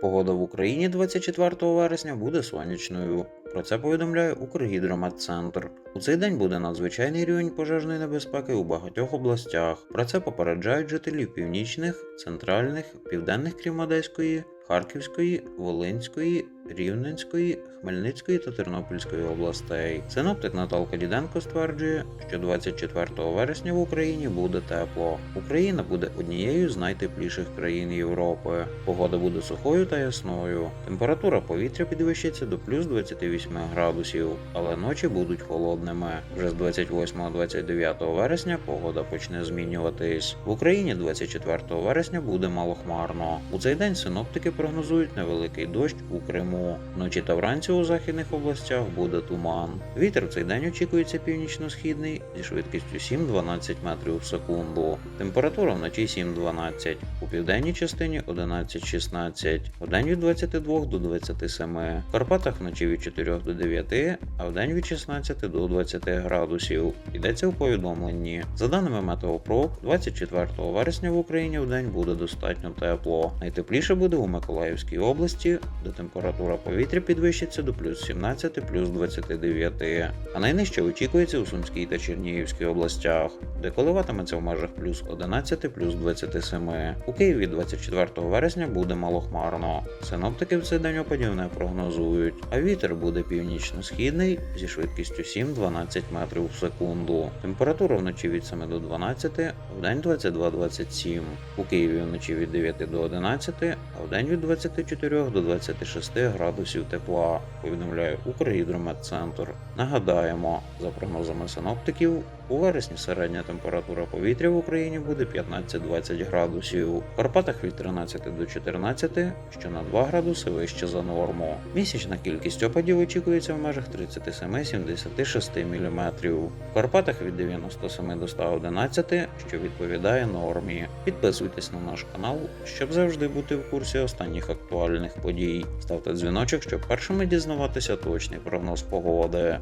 Погода в Україні 24 вересня буде сонячною. Про це повідомляє Укргідрометцентр. У цей день буде надзвичайний рівень пожежної небезпеки у багатьох областях. Про це попереджають жителів північних, центральних, південних крім Одеської, Харківської, Волинської, Рівненської, Хмельницької та Тернопільської областей. Синоптик Наталка Діденко стверджує, що 24 вересня в Україні буде тепло. Україна буде однією з найтепліших країн Європи. Погода буде сухою та ясною. Температура повітря підвищиться до плюс 28 градусів, але ночі будуть холодними. Вже з 28-29 вересня погода почне змінюватись. В Україні 24 вересня буде малохмарно. У цей день синоптики прогнозують невеликий дощ у Криму. Вночі та вранці у західних областях буде туман. Вітер в цей день очікується північно-східний зі швидкістю 7-12 метрів в секунду. Температура вночі 7-12, у південній частині 11-16, вдень від 22 до 27. В Карпатах вночі від 4 до 9, а вдень від 16 до 20 градусів. Йдеться у повідомленні. За даними Метеопрок, 24 вересня в Україні вдень буде достатньо тепло. Найтепліше буде у Миколаївській області, де температура повітря підвищиться до плюс 17 плюс 29, а найнижче очікується у Сумській та Чернігівській областях, де коливатиметься в межах плюс 11 плюс 27. У Києві 24 вересня буде малохмарно. Синоптики в цей день опадів не прогнозують, а вітер буде північно-східний зі швидкістю 7-12 метрів в секунду. Температура вночі від 7 до 12, а вдень 22-27. У Києві вночі від 9 до 11, а вдень від 24 до 26 градусів тепла, повідомляє Укргідрометцентр. Нагадаємо, за прогнозами синоптиків, у вересні середня температура повітря в Україні буде 15-20 градусів, в Карпатах від 13 до 14, що на 2 градуси вище за норму. Місячна кількість опадів очікується в межах 37-76 мм. В Карпатах від 97 до 111, що відповідає нормі. Підписуйтесь на наш канал, щоб завжди бути в курсі останніх актуальних подій. Ставте дзвіночок, щоб першими дізнаватися точний прогноз погоди.